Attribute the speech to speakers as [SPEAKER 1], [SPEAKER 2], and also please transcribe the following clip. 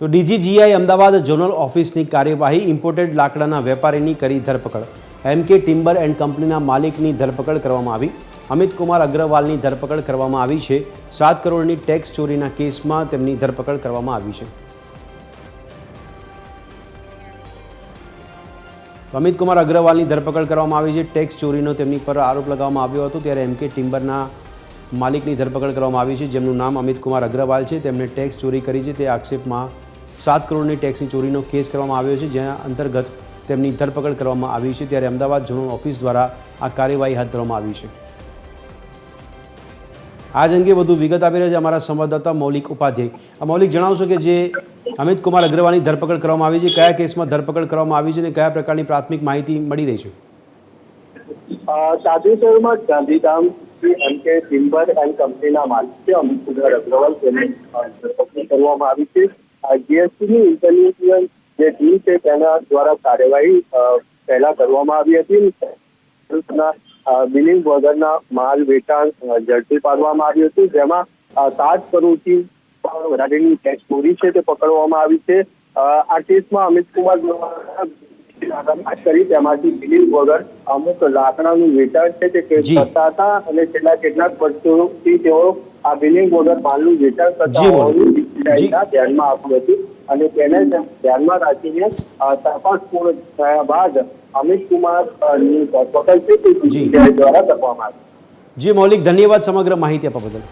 [SPEAKER 1] તો DGGI Ahmedabad zonal ઓફિસની કાર્યવાહી ઇમ્પોર્ટેડ લાકડાના વેપારીની કરી ધરપકડ. એમ કે ટિમ્બર એન્ડ કંપનીના માલિકની ધરપકડ કરવામાં આવી. અમિત કુમાર અગ્રવાલની ધરપકડ કરવામાં આવી છે. સાત કરોડની ટેક્સ ચોરીના કેસમાં તેમની ધરપકડ કરવામાં આવી છે. અમિત કુમાર અગ્રવાલની ધરપકડ કરવામાં આવી છે. ટેક્સ ચોરીનો તેમની પર આરોપ લગાવવામાં આવ્યો હતો. ત્યારે એમ કે ટિમ્બરના માલિકની ધરપકડ કરવામાં આવી છે. જેમનું નામ અમિત કુમાર અગ્રવાલ છે. તેમણે ટેક્સ ચોરી કરી છે. તે આક્ષેપમાં સાત કરોડની ટેક્સની ચોરીનો કેસ કરવામાં આવ્યો છે, જેના અંતર્ગત તેમની ધરપકડ કરવામાં આવી છે. ત્યારે અમદાવાદ ઝોનલ ઓફિસ દ્વારા આ કાર્યવાહી હાથ ધરવામાં આવી છે. આજ અંગે વધુ વિગત આપી રહ્યા છે અમારા સંવાદદાતા મૌલિક ઉપાધ્યાય. મૌલિક, જણાવશો કે જે અમિત કુમાર અગ્રવાલની ધરપકડ કરવામાં આવી છે, કયા કેસમાં ધરપકડ કરવામાં આવી છે અને કયા પ્રકારની પ્રાથમિક માહિતી મળી રહી છે?
[SPEAKER 2] તાજેતરમાં ગાંધીધામ શ્રી એમ કે ટિમ્બર એન્ડ કંપનીના માલિક છે, અમિત કુમાર અગ્રવાલ. તેની ધરપકડ કરવામાં આવી છે. જીએસટીની ઇન્ટેલિજન્સ જે ટીમ છે તેના દ્વારા કાર્યવાહી પહેલા કરવામાં આવી હતી. બિલિંગ વગરના માલ વેચાણ ઝડપી પાડવામાં આવ્યું હતું. જેમાં સાત કરોડથી વધારેની ટેક્સ ચોરી છે તે પકડવામાં આવી છે. આ કેસમાં અમિત કુમાર દ્વારા કરી તેમાંથી બિલિંગ વગર અમુક લાકડાનું વેચાણ છે તે કેસ કરતા હતા અને છેલ્લા કેટલાક વર્ષોથી તેઓ આ બિલિંગ વગર માલનું વેચાણ કરતા હોવાનું DCI ધ્યાનમાં આવ્યું હતું. અને તેને ધ્યાનમાં રાખીને તપાસ પૂર્ણ થયા બાદ અમિત કુમાર અ, ની ધરપકડ છે તે
[SPEAKER 1] જી.
[SPEAKER 2] DCI દ્વારા કરવામાં આવી
[SPEAKER 1] જી મૌલિક ધન્યવાદ સમગ્ર માહિતી આપવા બદલ.